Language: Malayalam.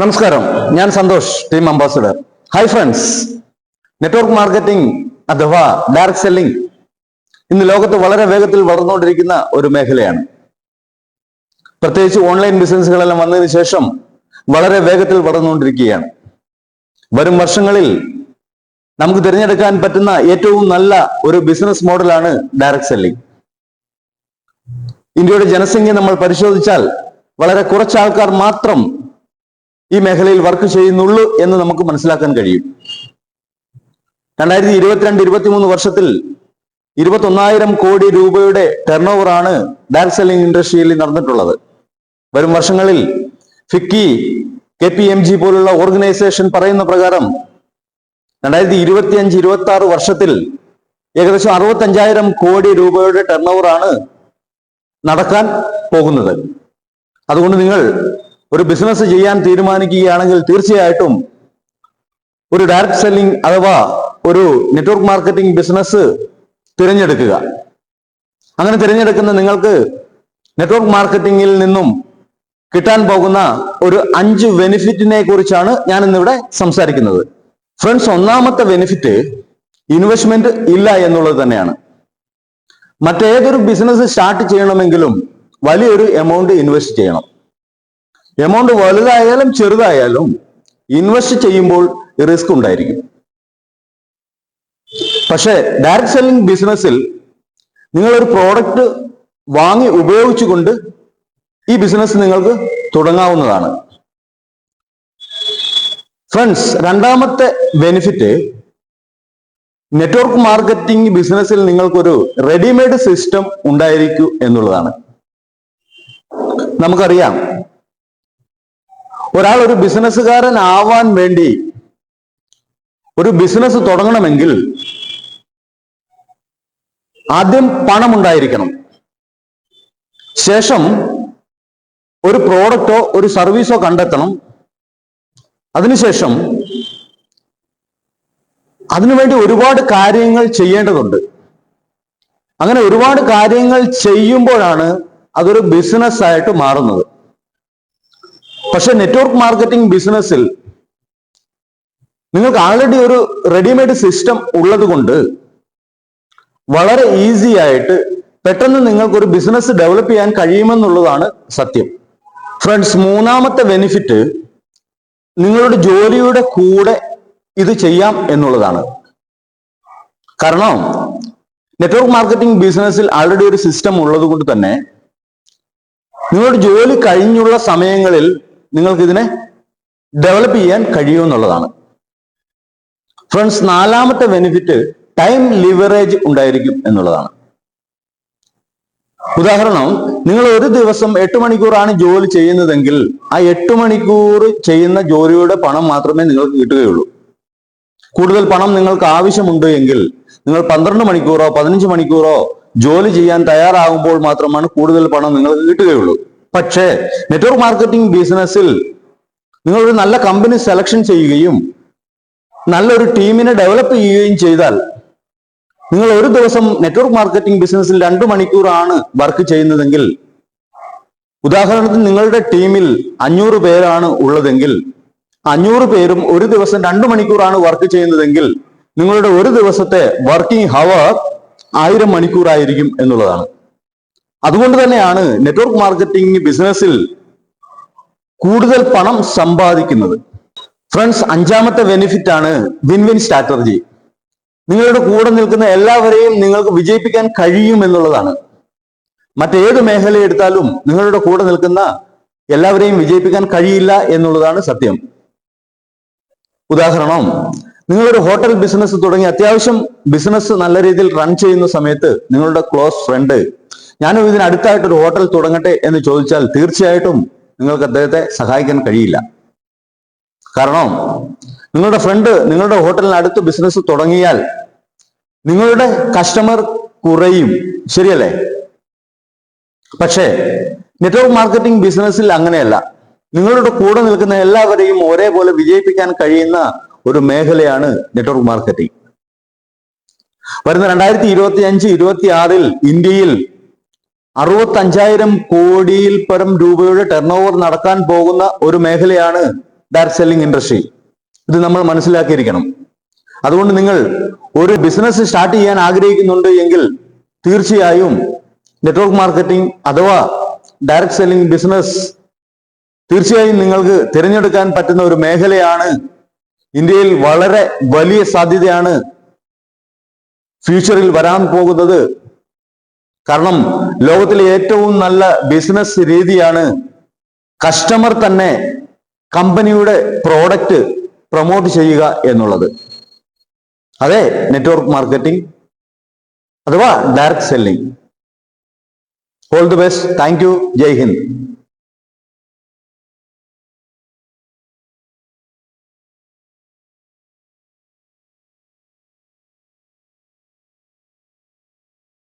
നമസ്കാരം. ഞാൻ Santhosh team ambassador hi friends network marketing അഥവാ ഡയറക്ട് സെല്ലിംഗ് ഇന്ന് ലോകത്ത് വളരെ വേഗത്തിൽ വളർന്നുകൊണ്ടിരിക്കുന്ന ഒരു മേഖലയാണ്. പ്രത്യേകിച്ച് ഓൺലൈൻ ബിസിനസ്സുകളെല്ലാം വന്നതിന് ശേഷം വളരെ വേഗത്തിൽ വളർന്നുകൊണ്ടിരിക്കുകയാണ്. വരും വർഷങ്ങളിൽ നമുക്ക് തിരഞ്ഞെടുക്കാൻ പറ്റുന്ന ഏറ്റവും നല്ല ഒരു ബിസിനസ് മോഡലാണ് ഡയറക്ട് സെല്ലിംഗ് ഇന്ത്യയുടെ ജനസംഖ്യ നമ്മൾ പരിശോധിച്ചാൽ വളരെ കുറച്ച് ആൾക്കാർ മാത്രം ഈ മേഖലയിൽ വർക്ക് ചെയ്യുന്നുള്ളൂ എന്ന് നമുക്ക് മനസ്സിലാക്കാൻ കഴിയും. രണ്ടായിരത്തി ഇരുപത്തിരണ്ട് ഇരുപത്തിമൂന്ന് വർഷത്തിൽ ഇരുപത്തൊന്നായിരം കോടി രൂപയുടെ ടേൺ ആണ് ഡയറക്ട് സെല്ലിംഗ് ഇൻഡസ്ട്രിയിൽ നടന്നിട്ടുള്ളത്. വരും വർഷങ്ങളിൽ FICCI K P M G പോലുള്ള ഓർഗനൈസേഷൻ പറയുന്ന പ്രകാരം രണ്ടായിരത്തി ഇരുപത്തി അഞ്ച് ഇരുപത്തി ആറ് വർഷത്തിൽ ഏകദേശം അറുപത്തഞ്ചായിരം കോടി രൂപയുടെ ടേൺ ആണ് നടക്കാൻ പോകുന്നത്. അതുകൊണ്ട് നിങ്ങൾ ഒരു ബിസിനസ് ചെയ്യാൻ തീരുമാനിക്കുകയാണെങ്കിൽ തീർച്ചയായിട്ടും ഒരു ഡയറക്ട് സെല്ലിംഗ് അഥവാ ഒരു നെറ്റ്വർക്ക് മാർക്കറ്റിംഗ് ബിസിനസ് തിരഞ്ഞെടുക്കുക. അങ്ങനെ തിരഞ്ഞെടുക്കുന്ന നിങ്ങൾക്ക് നെറ്റ്വർക്ക് മാർക്കറ്റിംഗിൽ നിന്നും കിട്ടാൻ പോകുന്ന ഒരു അഞ്ച് ബെനിഫിറ്റിനെ കുറിച്ചാണ് ഞാൻ ഇന്നിവിടെ സംസാരിക്കുന്നത്. ഫ്രണ്ട്സ് ഒന്നാമത്തെ ബെനിഫിറ്റ് ഇൻവെസ്റ്റ്മെന്റ് ഇല്ല എന്നുള്ളത് തന്നെയാണ്. മറ്റേതൊരു ബിസിനസ് സ്റ്റാർട്ട് ചെയ്യണമെങ്കിലും വലിയൊരു എമൗണ്ട് ഇൻവെസ്റ്റ് ചെയ്യണം. എമൗണ്ട് വലുതായാലും ചെറുതായാലും ഇൻവെസ്റ്റ് ചെയ്യുമ്പോൾ റിസ്ക് ഉണ്ടായിരിക്കും. പക്ഷേ ഡയറക്ട് സെല്ലിംഗ് ബിസിനസ്സിൽ നിങ്ങൾ ഒരു പ്രോഡക്റ്റ് വാങ്ങി ഉപയോഗിച്ചുകൊണ്ട് ഈ ബിസിനസ് നിങ്ങൾക്ക് തുടങ്ങാവുന്നതാണ്. ഫ്രണ്ട്സ് രണ്ടാമത്തെ ബെനിഫിറ്റ് നെറ്റ്വർക്ക് മാർക്കറ്റിംഗ് ബിസിനസ്സിൽ നിങ്ങൾക്കൊരു റെഡിമെയ്ഡ് സിസ്റ്റം ഉണ്ടായിരിക്കൂ എന്നുള്ളതാണ്. നമുക്കറിയാം ഒരാൾ ഒരു ബിസിനസ്സുകാരൻ ആവാൻ വേണ്ടി ഒരു ബിസിനസ് തുടങ്ങണമെങ്കിൽ ആദ്യം പണം ഉണ്ടായിരിക്കണം ശേഷം ഒരു പ്രോഡക്റ്റോ ഒരു സർവീസോ കണ്ടെത്തണം. അതിനുശേഷം അതിനുവേണ്ടി ഒരുപാട് കാര്യങ്ങൾ ചെയ്യേണ്ടതുണ്ട്. അങ്ങനെ ഒരുപാട് കാര്യങ്ങൾ ചെയ്യുമ്പോഴാണ് അതൊരു ബിസിനസ് ആയിട്ട് മാറുന്നത്. പക്ഷെ നെറ്റ്വർക്ക് മാർക്കറ്റിംഗ് ബിസിനസ്സിൽ നിങ്ങൾക്ക് ആൾറെഡി ഒരു റെഡിമെയ്ഡ് സിസ്റ്റം ഉള്ളത് കൊണ്ട് വളരെ ഈസി ആയിട്ട് പെട്ടെന്ന് നിങ്ങൾക്ക് ഒരു ബിസിനസ് ഡെവലപ്പ് ചെയ്യാൻ കഴിയുമെന്നുള്ളതാണ് സത്യം. ഫ്രണ്ട്സ് മൂന്നാമത്തെ ബെനിഫിറ്റ് നിങ്ങളുടെ ജോലിയുടെ കൂടെ ഇത് ചെയ്യാം എന്നുള്ളതാണ്. കാരണം നെറ്റ്വർക്ക് മാർക്കറ്റിംഗ് ബിസിനസ്സിൽ ആൾറെഡി ഒരു സിസ്റ്റം ഉള്ളത് കൊണ്ട് തന്നെ നിങ്ങളുടെ ജോലി കഴിഞ്ഞുള്ള സമയങ്ങളിൽ നിങ്ങൾക്ക് ഇതിനെ ഡെവലപ്പ് ചെയ്യാൻ കഴിയുമെന്നുള്ളതാണ്. ഫ്രണ്ട്സ് നാലാമത്തെ ബെനിഫിറ്റ് ടൈം ലിവറേജ് ഉണ്ടായിരിക്കും എന്നുള്ളതാണ്. ഉദാഹരണം നിങ്ങൾ ഒരു ദിവസം എട്ട് മണിക്കൂറാണ് ജോലി ചെയ്യുന്നതെങ്കിൽ ആ എട്ട് മണിക്കൂർ ചെയ്യുന്ന ജോലിയുടെ പണം മാത്രമേ നിങ്ങൾക്ക് കിട്ടുകയുള്ളൂ. കൂടുതൽ പണം നിങ്ങൾക്ക് ആവശ്യമുണ്ട് എങ്കിൽ നിങ്ങൾ പന്ത്രണ്ട് മണിക്കൂറോ പതിനഞ്ച് മണിക്കൂറോ ജോലി ചെയ്യാൻ തയ്യാറാകുമ്പോൾ മാത്രമാണ് കൂടുതൽ പണം നിങ്ങൾക്ക് കിട്ടുകയുള്ളൂ. പക്ഷേ നെറ്റ്വർക്ക് മാർക്കറ്റിംഗ് ബിസിനസ്സിൽ നിങ്ങളൊരു നല്ല കമ്പനി സെലക്ഷൻ ചെയ്യുകയും നല്ലൊരു ടീമിനെ ഡെവലപ്പ് ചെയ്യുകയും ചെയ്താൽ നിങ്ങൾ ഒരു ദിവസം നെറ്റ്വർക്ക് മാർക്കറ്റിംഗ് ബിസിനസ്സിൽ രണ്ടു മണിക്കൂറാണ് വർക്ക് ചെയ്യുന്നതെങ്കിൽ ഉദാഹരണത്തിന് നിങ്ങളുടെ ടീമിൽ അഞ്ഞൂറ് പേരാണ് ഉള്ളതെങ്കിൽ അഞ്ഞൂറ് പേരും ഒരു ദിവസം രണ്ടു മണിക്കൂറാണ് വർക്ക് ചെയ്യുന്നതെങ്കിൽ നിങ്ങളുടെ ഒരു ദിവസത്തെ വർക്കിംഗ് ഹവർ ആയിരം മണിക്കൂറായിരിക്കും എന്നുള്ളതാണ്. അതുകൊണ്ട് തന്നെയാണ് നെറ്റ്വർക്ക് മാർക്കറ്റിംഗ് ബിസിനസ്സിൽ കൂടുതൽ പണം സമ്പാദിക്കുന്നത്. ഫ്രണ്ട്സ് അഞ്ചാമത്തെ ബെനിഫിറ്റ് ആണ് വിൻ വിൻ സ്ട്രാറ്റജി നിങ്ങളുടെ കൂടെ നിൽക്കുന്ന എല്ലാവരെയും നിങ്ങൾക്ക് വിജയിപ്പിക്കാൻ കഴിയും എന്നുള്ളതാണ്. മറ്റേത് മേഖല എടുത്താലും നിങ്ങളുടെ കൂടെ നിൽക്കുന്ന എല്ലാവരെയും വിജയിപ്പിക്കാൻ കഴിയില്ല എന്നുള്ളതാണ് സത്യം. ഉദാഹരണം നിങ്ങളൊരു ഹോട്ടൽ ബിസിനസ് തുടങ്ങി അത്യാവശ്യം ബിസിനസ് നല്ല രീതിയിൽ റൺ ചെയ്യുന്ന സമയത്ത് നിങ്ങളുടെ ക്ലോസ് ഫ്രണ്ട് ഞാനും ഇതിന് അടുത്തായിട്ട് ഒരു ഹോട്ടൽ തുടങ്ങട്ടെ എന്ന് ചോദിച്ചാൽ തീർച്ചയായിട്ടും നിങ്ങൾക്ക് അദ്ദേഹത്തെ സഹായിക്കാൻ കഴിയില്ല. കാരണം നിങ്ങളുടെ ഫ്രണ്ട് നിങ്ങളുടെ ഹോട്ടലിന് അടുത്ത് ബിസിനസ് തുടങ്ങിയാൽ നിങ്ങളുടെ കസ്റ്റമർ കുറയും. ശരിയല്ലേ? പക്ഷേ നെറ്റ്വർക്ക് മാർക്കറ്റിംഗ് ബിസിനസ്സിൽ അങ്ങനെയല്ല. നിങ്ങളുടെ കൂടെ നിൽക്കുന്ന എല്ലാവരെയും ഒരേപോലെ വിജയിപ്പിക്കാൻ കഴിയുന്ന ഒരു മേഖലയാണ് നെറ്റ്വർക്ക് മാർക്കറ്റിംഗ് വരുന്ന രണ്ടായിരത്തി ഇരുപത്തി അഞ്ച് ഇരുപത്തി ആറിൽ ഇന്ത്യയിൽ അറുപത്തി അഞ്ചായിരം കോടിയിൽ പരം രൂപയുടെ ടേൺ ഓവർ നടക്കാൻ പോകുന്ന ഒരു മേഖലയാണ് ഡയറക്ട് സെല്ലിംഗ് ഇൻഡസ്ട്രി ഇത് നമ്മൾ മനസ്സിലാക്കിയിരിക്കണം. അതുകൊണ്ട് നിങ്ങൾ ഒരു ബിസിനസ് സ്റ്റാർട്ട് ചെയ്യാൻ ആഗ്രഹിക്കുന്നുണ്ട് എങ്കിൽ തീർച്ചയായും നെറ്റ്വർക്ക് മാർക്കറ്റിംഗ് അഥവാ ഡയറക്ട് സെല്ലിംഗ് ബിസിനസ് തീർച്ചയായും നിങ്ങൾക്ക് തിരഞ്ഞെടുക്കാൻ പറ്റുന്ന ഒരു മേഖലയാണ് ഇന്ത്യയിൽ വളരെ വലിയ സാധ്യതയാണ് ഫ്യൂച്ചറിൽ വരാൻ പോകുന്നത് കാരണം ലോകത്തിലെ ഏറ്റവും നല്ല ബിസിനസ് രീതിയാണ് കസ്റ്റമർ തന്നെ കമ്പനിയുടെ പ്രോഡക്റ്റ് പ്രൊമോട്ട് ചെയ്യുക എന്നുള്ളത്. അതെ നെറ്റ്വർക്ക് മാർക്കറ്റിംഗ് അഥവാ direct selling all the best thank you Jai Hind.